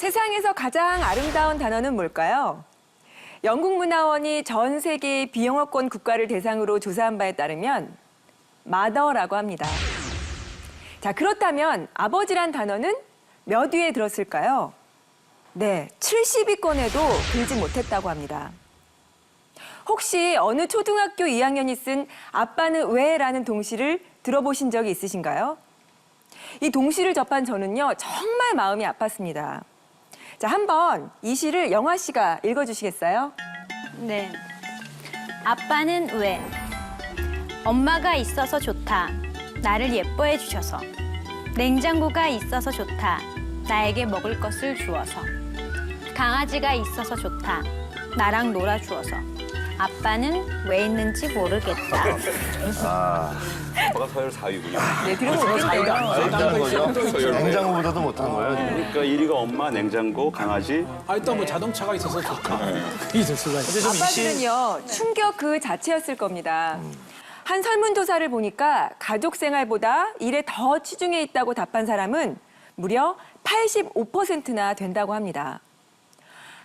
세상에서 가장 아름다운 단어는 뭘까요? 영국 문화원이 전 세계 비영어권 국가를 대상으로 조사한 바에 따르면 마더라고 합니다. 자, 그렇다면 아버지란 단어는 몇 위에 들었을까요? 네, 70위권에도 들지 못했다고 합니다. 혹시 어느 초등학교 2학년이 쓴 아빠는 왜 라는 동시를 들어보신 적이 있으신가요? 이 동시를 접한 저는요, 정말 마음이 아팠습니다. 자, 한번 이 시를 영화 씨가 읽어주시겠어요? 네. 아빠는 왜? 엄마가 있어서 좋다. 나를 예뻐해 주셔서. 냉장고가 있어서 좋다. 나에게 먹을 것을 주어서. 강아지가 있어서 좋다. 나랑 놀아 주어서. 아빠는 왜 있는지 모르겠다. 아빠가 서열 4위군요. 네, 들으면 웃긴데요. 못한 거죠? 냉장고보다도 못한 거예요. 그러니까 1위가 엄마, 냉장고, 강아지. 아, 일단 뭐 자동차가 있어서 좋다. 있을 수가 있어. 아빠들은요, 충격 그 자체였을 겁니다. 한 설문조사를 보니까 가족 생활보다 일에 더 치중해 있다고 답한 사람은 무려 85%나 된다고 합니다.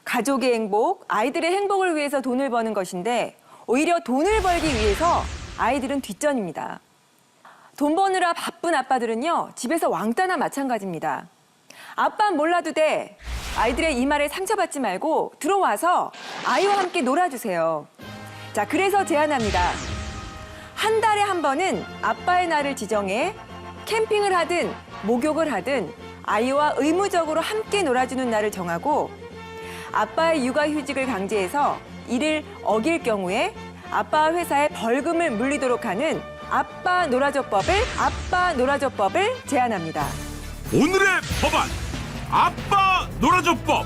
가족의 행복, 아이들의 행복을 위해서 돈을 버는 것인데 오히려 돈을 벌기 위해서 아이들은 뒷전입니다. 돈 버느라 바쁜 아빠들은요, 집에서 왕따나 마찬가지입니다. 아빠 몰라도 돼. 아이들의 이 말에 상처받지 말고 들어와서 아이와 함께 놀아주세요. 자, 그래서 제안합니다. 한 달에 한 번은 아빠의 날을 지정해 캠핑을 하든 목욕을 하든 아이와 의무적으로 함께 놀아주는 날을 정하고 아빠의 육아휴직을 강제해서 이를 어길 경우에 아빠 회사에 벌금을 물리도록 하는 아빠 놀아줘법을 아빠 놀아줘법을 제안합니다. 오늘의 법안 아빠 놀아줘법